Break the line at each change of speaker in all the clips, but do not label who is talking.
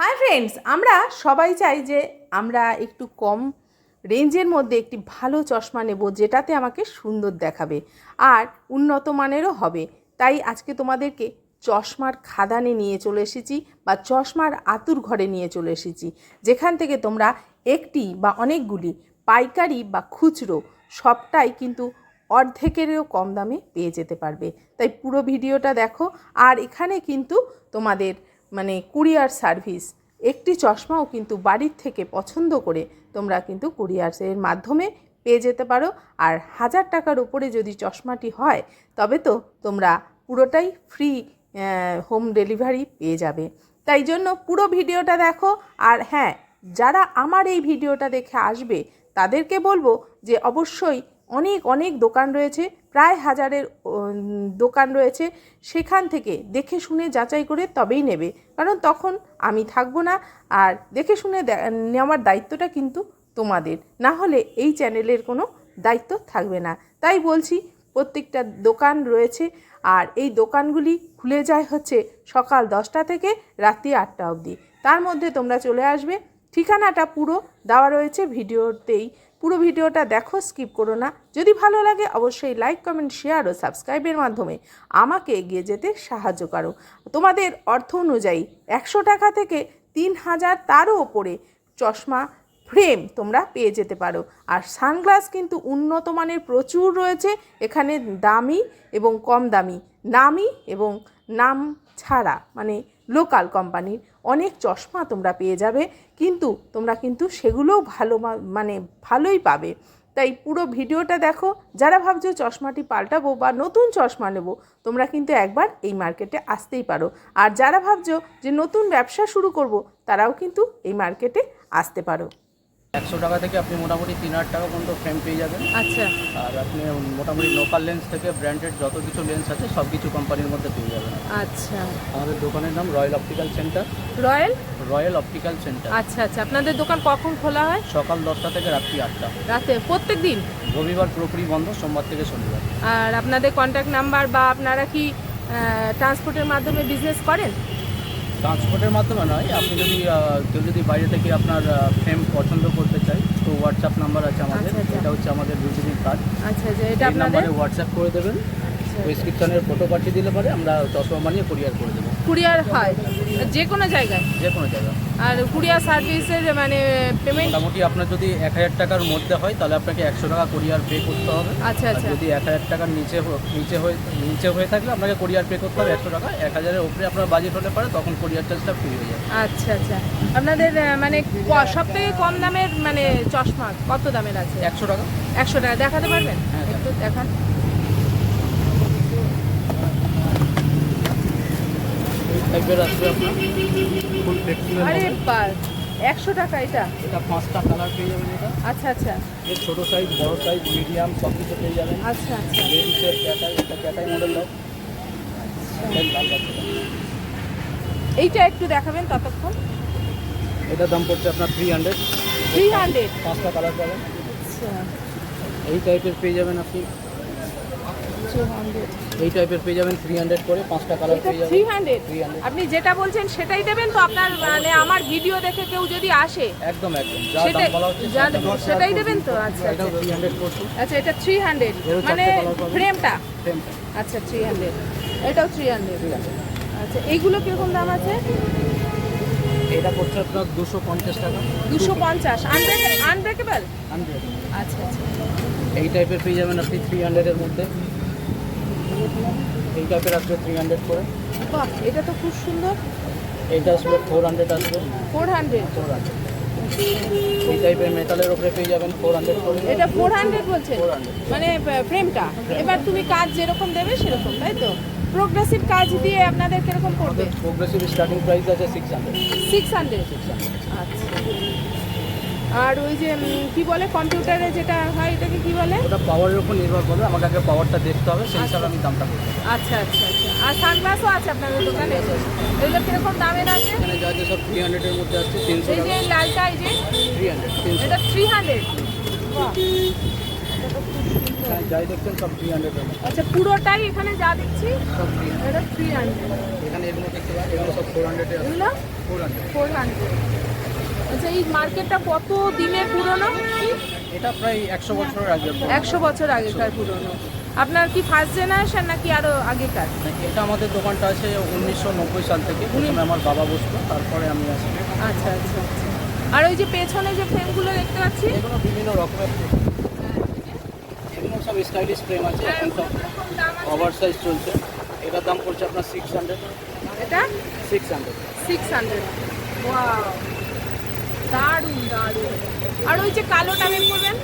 Hi friends আমরা সবাই চাই যে আমরা একটু কম রেঞ্জের মধ্যে একটি ভালো চশমা নেব যেটাতে আমাকে সুন্দর দেখাবে আর উন্নত মানেরও হবে। তাই আজকে তোমাদেরকে চশমার খাদানে নিয়ে চলে এসেছি বা চশমার আতুর ঘরে নিয়ে চলে এসেছি। যেখান থেকে তোমরা একটি বা অনেকগুলি পাইকারি বা খুচরো সবটাই কিন্তু অর্ধেকেরও কম দামে পেয়ে যেতে পারবে। তাই পুরো ভিডিওটা দেখো আর এখানে কিন্তু তোমাদের মানে কুরিয়ার সার্ভিস, একটি চশমাও কিন্তু বাড়ির থেকে পছন্দ করে তোমরা কিন্তু কুরিয়ারের মাধ্যমে পেয়ে যেতে পারো। আর হাজার টাকার উপরে যদি চশমাটি হয়, তবে তো তোমরা পুরোটাই ফ্রি হোম ডেলিভারি পেয়ে যাবে। তাই জন্য পুরো ভিডিওটা দেখো। আর হ্যাঁ যারা আমার এই ভিডিওটা দেখে আসবে, তাদেরকে বলব যে অবশ্যই অনেক অনেক দোকান রয়েছে, প্রায় হাজারের দোকান রয়েছে। সেখান থেকে দেখে শুনে যাচাই করে তবেই নেবে। কারণ তখন আমি থাকব না আর দেখে শুনে নেওয়ার দায়িত্বটা কিন্তু তোমাদের। না হলে এই চ্যানেলের কোনো দায়িত্ব থাকবে না। তাই বলছি, প্রত্যেকটা দোকান রয়েছে আর এই দোকানগুলি খুলে যায় হচ্ছে সকাল দশটা থেকে রাত্রি আটটা অবধি। তার মধ্যে তোমরা চলে আসবে। ঠিকানাটা পুরো দেওয়া রয়েছে ভিডিওতেই। পুরো ভিডিওটা দেখো স্কিপ করো না। যদি ভালো লাগে, অবশ্যই লাইক কমেন্ট শেয়ার ও সাবস্ক্রাইবের মাধ্যমে আমাকে এগিয়ে যেতে সাহায্য করো। তোমাদের অর্থ অনুযায়ী একশো টাকা থেকে তিন হাজার তারও ওপরে চশমা ফ্রেম তোমরা পেয়ে যেতে পারো। আর সানগ্লাস কিন্তু উন্নত মানের প্রচুর রয়েছে, এখানে দামি এবং কম দামি। নামি এবং নাম ছাড়া মানে লোকাল কোম্পানির অনেক চশমা তোমরা পেয়ে যাবে, কিন্তু তোমরা কিন্তু সেগুলোও ভালো মানে ভালোই পাবে। তাই পুরো ভিডিওটা দেখো, যারা ভাবছ চশমাটি পাল্টাবো বা নতুন চশমা নেব, তোমরা কিন্তু একবার এই মার্কেটে আসতেই পারো। আর যারা ভাবছ যে নতুন ব্যবসা শুরু করব, তারাও কিন্তু এই মার্কেটে আসতে পারো।
একশো টাকা থেকে আপনি মোটামুটি তিন হাজার টাকা পর্যন্ত ফ্রেম পেয়ে যাবেন।
আচ্ছা।
আর আপনি মোটামুটি লোকাল লেন্স থেকে ব্র্যান্ডেড যত কিছু লেন্স আছে সব কিছু কোম্পানির মধ্যে পেয়ে যাবেন।
আচ্ছা।
আমাদের দোকানের নাম royal optical centre
royal
royal optical centre
আচ্ছা আচ্ছা। আপনাদের দোকান কখন খোলা হয়?
সকাল দশটা থেকে রাত্রি আটটা।
রাতে? প্রত্যেক দিন?
রবিবার পুরোপুরি বন্ধ সোমবার থেকে শনিবার।
আর আপনাদের কন্ট্যাক্ট নাম্বার বা আপনারা কি ট্রান্সপোর্টের মাধ্যমে বিজনেস করেন?
ট্রান্সপোর্টের মাধ্যমে নয় আপনি যদি কেউ যদি বাইরে থেকে আপনার ফ্রেম পছন্দ করতে চাই তো হোয়াটসঅ্যাপ নাম্বার আছে আমাদের
আচ্ছা, আচ্ছা।
এটা হচ্ছে আমাদের ভিজিটিং কার্ড
আচ্ছা যে এটা
নাম্বারে হোয়াটসঅ্যাপ করে দেবেন
আচ্ছা।
প্রেসক্রিপশনের ফটো পাঠিয়ে দিলে পরে আমরা চশমা বানিয়ে কুরিয়ার করে দেবো।
কুরিয়ার হয় যে কোনো জায়গায়?
যে কোনো জায়গা
আর কুরিয়ার সার্ভিসের মানে পেমেন্ট
মোটামুটি আপনার যদি এক হাজার টাকার মধ্যে হয় তাহলে আপনাকে একশো টাকা কোরিয়ার পে করতে হবে।
আচ্ছা আচ্ছা।
যদি এক হাজার টাকার নিচে নিচে হয়ে নিচে হয়ে থাকলে আপনাকে কোরিয়ার পে করতে হবে একশো টাকা। এক হাজারের উপরে আপনার বাজেট হলে পারে তখন কোরিয়ার চার্জটা ফ্রি হয়ে যাবে।
আচ্ছা আচ্ছা। আপনাদের মানে সব থেকে কম দামের মানে চশমা কত দামের আছে?
একশো টাকা।
একশো টাকা। দেখাতে পারবেন?
হ্যাঁ,
একটু দেখান।
টাইপের আসবে আপনার। ফুল ফ্লেক্সিবল
আরে বা একশো টাকা এটা।
এটা পাঁচটা কালার পেয়ে যাবেন এটা।
আচ্ছা আচ্ছা।
এর ছোটো সাইজ বড় সাইজ মিডিয়াম সব কিছু পেয়ে যাবেন।
আচ্ছা আচ্ছা।
লেডিসের ক্যাটাই এটা ক্যাটাই মডেল দাও। এটা লাল বাচ্চাটা।
এইটা একটু দেখাবেন ততক্ষণ।
এটার দাম পড়ছে আপনার থ্রি হান্ড্রেড
থ্রি হান্ড্রেড
পাঁচটা কালার পাবেন।
আচ্ছা।
এই টাইপের পেয়ে যাবেন আপনি। এই টাইপের পেয়ে যাবেন থ্রি হান্ড্রেড করে পাঁচটা কালার পেয়ে যাবেন।
থ্রি হান্ড্রেড
300
আপনি যেটা বলছেন সেটাই দেবেন তো আপনার মানে আমার ভিডিও দেখে কেউ যদি আসে
একদম একদম। যা
সেটাই
দাম বলা হচ্ছে
সেটাই দেবেন তো? আচ্ছা আচ্ছা। আচ্ছা এটা থ্রি হান্ড্রেড মানে। ফ্রেমটা আচ্ছা থ্রি হান্ড্রেড এটাও থ্রি হান্ড্রেড আচ্ছা এইগুলো কীরকম দাম আছে?
এটা পড়ছে আপনার দুশো পঞ্চাশ টাকা।
দুশো পঞ্চাশ। আনব্রেক আনব্রেকেবল আচ্ছা আচ্ছা।
এই টাইপের পেয়ে যাবেন আপনি থ্রি হান্ড্রেডের মধ্যে। এই টাইপের আসবে থ্রি হান্ড্রেড করে।
বাহ এটা তো খুব সুন্দর।
এইটা আসবে ফোর হান্ড্রেড আসবে।
ফোর হান্ড্রেড
ফোর হান্ড্রেড এই টাইপের মেটালের ওপরে পেয়ে যাবেন ফোর হান্ড্রেড করে।
এটা ফোর হান্ড্রেড
400
মানে ফ্রেমটা এবার তুমি কাজ যেরকম দেবে সেরকম তাই তো? প্রোগ্রেসিভ কাজ দিয়ে আপনাদের কীরকম
আমাদের প্রোগ্রেসিভ স্টার্টিং প্রাইস আছে সিক্স হান্ড্রেড
সিক্স হান্ড্রেড আচ্ছা। আর ওই যে কি বলে কম্পিউটারে যেটা হয় এটাকে কি বলে?
ওটা পাওয়ারের উপর নির্ভর করবে আমাকে আগে পাওয়ারটা দেখতে হবে সেই হিসাবে আমি দামটা বলব।
আচ্ছা আচ্ছা আচ্ছা। আর সানগ্লাসও আছে আপনাদের দোকানে? এগুলো কীরকম দামের আছে?
এখানে যা আছে সব থ্রি হান্ড্রেডের মধ্যে আসছে তিনশো
এই যে লালটা এই যে?
থ্রি হান্ড্রেড
এটা থ্রি হান্ড্রেড
এখানে যাই দেখছেন সব থ্রি হান্ড্রেডের
আচ্ছা পুরোটাই এখানে যা দেখছি
সব থ্রি
এটা থ্রি হান্ড্রেড
এখানে এগুলো দেখতে পাবেন এগুলো সব ফোর হান্ড্রেডে
এগুলো?
ফোর হান্ড্রেড
ফোর হান্ড্রেড আচ্ছা এই মার্কেটটা কত দিনের পুরনো?
এটা প্রায় একশো বছরের আগে
একশো বছর আগেকার পুরনো। আপনার কি ফার্স্ট জেনারেশন নাকি আরও আগেকার?
এটা আমাদের দোকানটা আছে উনিশশো নব্বই সাল থেকে। প্রথমে আমার বাবা বসতো তারপরে আমি আসি।
আচ্ছা আচ্ছা আচ্ছা। আর ওই যে পেছনে যে ফ্রেমগুলো দেখতে পাচ্ছি?
এগুলো বিভিন্ন রকমের এগুলো সব স্টাইলিশ ফ্রেম আছে এখন সব
দাম আছে।
ওভার সাইজ চলছে। এটার দাম পড়ছে আপনার সিক্স হান্ড্রেড
এটা?
সিক্স হান্ড্রেড
সিক্স হান্ড্রেড দারুণ দারুণ। আর ওই যে কালোটা বের করবেন?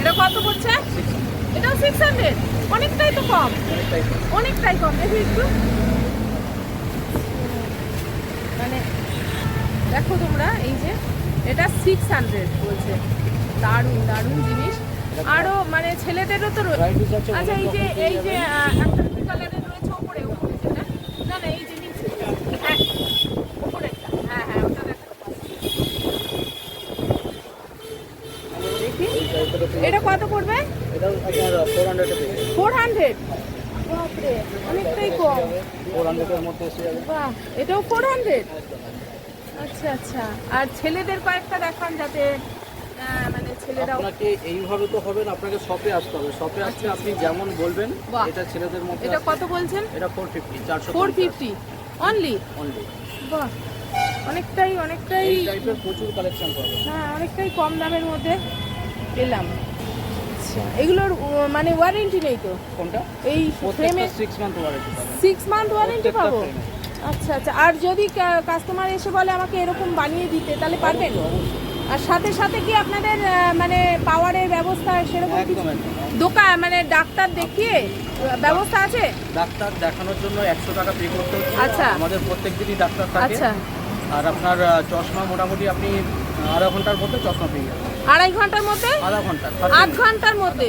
এটা কত পড়ছে? এটাও সিক্স হান্ড্রেড অনেকটাই তো কম।
অনেকটাই
কম। দেখি একটু। মানে দেখো তোমরা, এই যে এটা সিক্স হান্ড্রেড বলছে। দারুণ দারুণ জিনিস। আরও মানে ছেলেদেরও তো রয়েছে আচ্ছা এই যে এই যে কালারের রয়েছে ওপরে ওপরে যেটা। না না এই যে নিচে হ্যাঁ ওপরেরটা হ্যাঁ হ্যাঁ ওটা দেখো এটা কত পড়বে?
ফোর হান্ড্রেডে
বাপরে অনেকটাই কম।
ফোর হান্ড্রেডের মধ্যে এসে যাবে।
বাহ এটাও ফোর হান্ড্রেড আচ্ছা আচ্ছা। আর ছেলেদের কয়েকটা দেখান যাতে ছেলেরাও
আপনাকে এইভাবে তো হবে না আপনাকে শপে আসতে হবে। শপে আসলে আপনি যেমন বলবেন। এটা ছেলেদের মধ্যে
এটা কত বলছেন?
এটা ফোর ফিফটি চারশো
ফোর ফিফটি অনলি
অনলি
বাহ। অনেকটাই অনেকটাই
এই টাইপের প্রচুর কালেকশন পাবেন।
হ্যাঁ অনেকটাই কম দামের মধ্যে পেলাম। আচ্ছা এগুলোর মানে ওয়ারেন্টি নেই তো?
কোনটা?
এই ফ্রেমে
সিক্স মান্থ ওয়ারেন্টি পাবেন।
সিক্স মান্থ ওয়ারেন্টি পাবো? আচ্ছা আচ্ছা। আর যদি কাস্টমার এসে বলে আমাকে এরকম বানিয়ে দিতে তাহলে পারবেন? আর সাথে সাথে কি আপনাদের মানে পাওয়ারের ব্যবস্থা সেরকম দোকান মানে ডাক্তার দেখিয়ে ব্যবস্থা আছে?
ডাক্তার দেখানোর জন্য একশো টাকা পে করতে হচ্ছে।
আচ্ছা।
আমাদের প্রত্যেক দিনই ডাক্তার থাকে।
আচ্ছা।
আর আপনার চশমা মোটামুটি আপনি আধা ঘণ্টার মধ্যে চশমা পেয়ে যাবেন।
আড়াই ঘণ্টার মধ্যে?
আধা ঘণ্টা
আধ ঘণ্টার মধ্যে?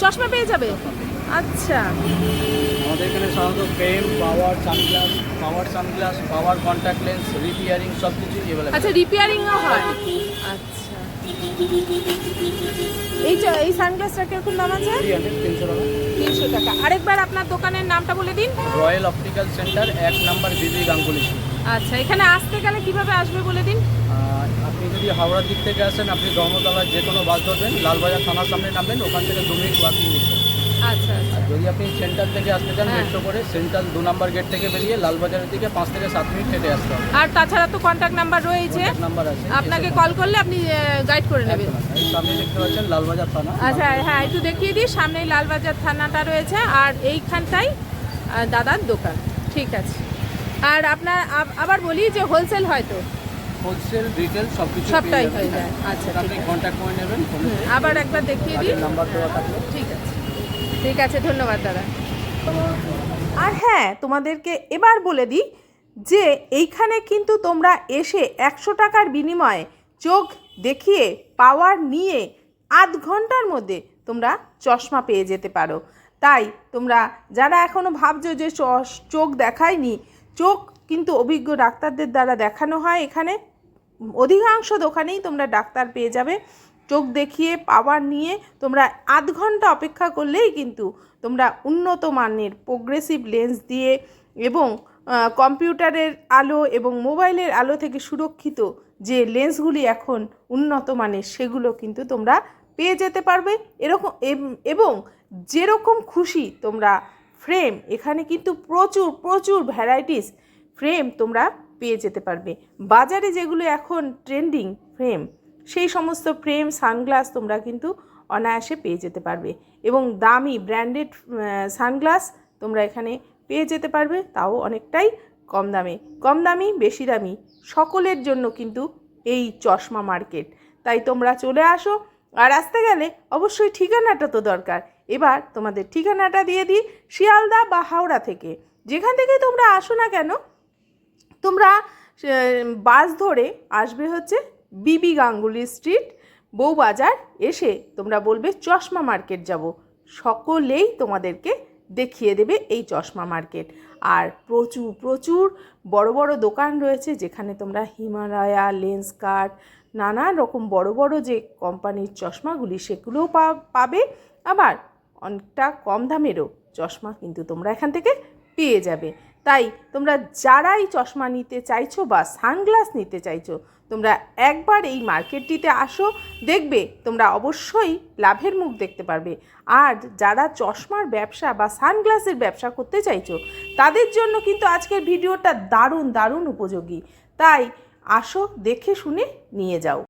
চশমা পেয়ে যাবে? আচ্ছা।
আমাদের এখানে সাধারণত frame power sunglass power sunglass power contact lens repairing সব কিছু এভেলেবেল
আচ্ছা রিপেয়ারিংও হয়? আচ্ছা। এই যে এই সানগ্লাসটা কীরকম দাম আছে?
তিনশো টাকা।
তিনশো টাকা। আরেকবার আপনার দোকানের নামটা বলে দিন।
রয়্যাল অপটিক্যাল সেন্টার এক নাম্বার বিবি গাঙ্গুলি
আচ্ছা এখানে আসতে গেলে কীভাবে আসবে বলে দিন?
আপনি যদি হাওড়ার দিক থেকে আসেন আপনি ধর্মতলার যে কোনো বাস ধরবেন লালবাজার থানার সামনে নামবেন ওখান থেকে দু মিনিট ওয়াকিং
আচ্ছা আচ্ছা।
আর যদি আপনি সেন্টার থেকে আসতে চান
হ্যাঁ।
মেট্রো করে সেন্ট্রাল দু নম্বর গেট থেকে বেরিয়ে লালবাজারের দিকে পাঁচ থেকে সাত মিনিট হেঁটে আসতে হবে।
আর তাছাড়া তো কন্ট্যাক্ট নাম্বার রয়েছে
নাম্বার আছে।
আপনাকে কল করলে আপনি গাইড করে নেবেন।
সামনে দেখতে পাচ্ছেন লালবাজার থানা।
আচ্ছা হ্যাঁ একটু দেখিয়ে দিই। সামনেই লালবাজার থানাটা রয়েছে। আর এইখানটাই দাদার দোকান। ঠিক আছে। আর আপনার আবার বলি যে হোলসেল হয়তো?
হোলসেল রিটেল সব কিছু
সবটাই হয়ে যায়। আচ্ছা,
আপনি কন্ট্যাক্ট করে নেবেন।
আবার একবার দেখিয়ে দিই।
নাম্বার দেওয়া থাকবে
ঠিক আছে। ঠিক আছে, ধন্যবাদ দাদা। আর হ্যাঁ তোমাদেরকে এবার বলে দিই যে এইখানে কিন্তু তোমরা এসে একশো টাকার বিনিময়ে চোখ দেখিয়ে, পাওয়ার নিয়ে আধ ঘণ্টার মধ্যে তোমরা চশমা পেয়ে যেতে পারো। তাই তোমরা যারা এখনও ভাবছ যে চোখ দেখায়নি, চোখ কিন্তু অভিজ্ঞ ডাক্তারদের দ্বারা দেখানো হয়। এখানে অধিকাংশ দোকানেই তোমরা ডাক্তার পেয়ে যাবে। চোখ দেখিয়ে, পাওয়ার নিয়ে তোমরা আধ ঘণ্টা অপেক্ষা করলেই কিন্তু তোমরা উন্নত মানের প্রোগ্রেসিভ লেন্স দিয়ে এবং কম্পিউটারের আলো এবং মোবাইলের আলো থেকে সুরক্ষিত যে লেন্সগুলি এখন উন্নত মানের, সেগুলো কিন্তু তোমরা পেয়ে যেতে পারবে। এরকম, এবং যেরকম খুশি তোমরা ফ্রেম এখানে কিন্তু প্রচুর প্রচুর ভ্যারাইটিস ফ্রেম তোমরা পেয়ে যেতে পারবে। বাজারে যেগুলো এখন ট্রেন্ডিং ফ্রেম সেই সমস্ত ফ্রেম সানগ্লাস তোমরা কিন্তু অনায়াসে পেয়ে যেতে পারবে। এবং দামি ব্র্যান্ডেড সানগ্লাস তোমরা এখানে পেয়ে যেতে পারবে, তাও অনেকটাই কম দামে। কম দামি, বেশি দামি, সকলের জন্য কিন্তু এই চশমা মার্কেট। তাই তোমরা চলে আসো, আর আসতে গেলে অবশ্যই ঠিকানাটা তো দরকার। এবার তোমাদের ঠিকানাটা দিয়ে দিই শিয়ালদা বা হাওড়া থেকে। যেখান থেকে তোমরা আসো না কেন, তোমরা বাস ধরে আসবে হচ্ছে বিবি গাঙ্গুলি স্ট্রিট, বউবাজার এসে তোমরা বলবে চশমা মার্কেট যাব। সকলেই তোমাদেরকে দেখিয়ে দেবে এই চশমা মার্কেট। আর প্রচুর প্রচুর বড় বড় দোকান রয়েছে যেখানে তোমরা হিমালয়া লেন্স কার্ট নানান রকম বড় বড় যে কোম্পানির চশমাগুলি সেগুলোও পাবে। আবার অনেকটা কম দামেরও চশমা কিন্তু তোমরা এখান থেকে পেয়ে যাবে। তাই তোমরা যারাই চশমা নিতে চাইছো বা সানগ্লাস নিতে চাইছো, তোমরা একবার এই মার্কেটটিতে আসো, দেখবে তোমরা অবশ্যই লাভের মুখ দেখতে পারবে। আর যারা চশমার ব্যবসা বা সানগ্লাসের ব্যবসা করতে চাইছো, তাদের জন্য কিন্তু আজকের ভিডিওটা দারুণ দারুণ উপযোগী। তাই আসো, দেখে শুনে নিয়ে যাও।